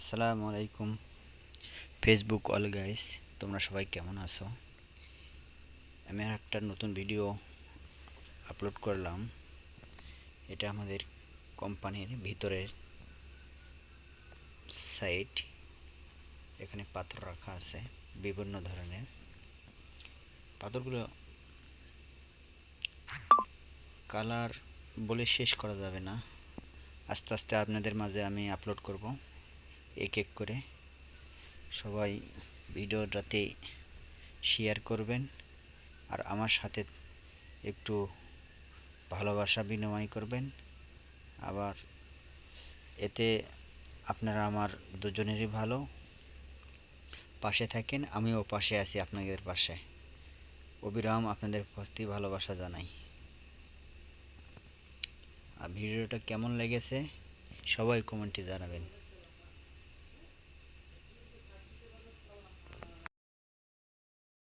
আসসালামু আলাইকুম। Facebook all guys তোমরা সবাই কেমন আছো? আমি আর একটা নতুন ভিডিও আপলোড করলাম। এটা আমাদের কোম্পানির ভিতরের সাইট এখানে পাথর রাখা আছে, বিভিন্ন ধরনের। পাথরগুলো কালার বলে শেষ করা যাবে না। আস্তে আস্তে আপনাদের মাঝে আমি আপলোড করব। এক এক করে। সবাই ভিডিওটাতে শেয়ার করবেন আর আমার সাথে একটু ভালোবাসা বিনিময় করবেন। আবার এতে আপনারা আমার দুজনেরই ভালো। পাশে থাকেন, আমিও পাশে আছি আপনাদের পাশে। অবিরাম আপনাদের প্রতি ভালোবাসা জানাই। আর ভিডিওটা কেমন লেগেছে সবাই কমেন্টে জানাবেন।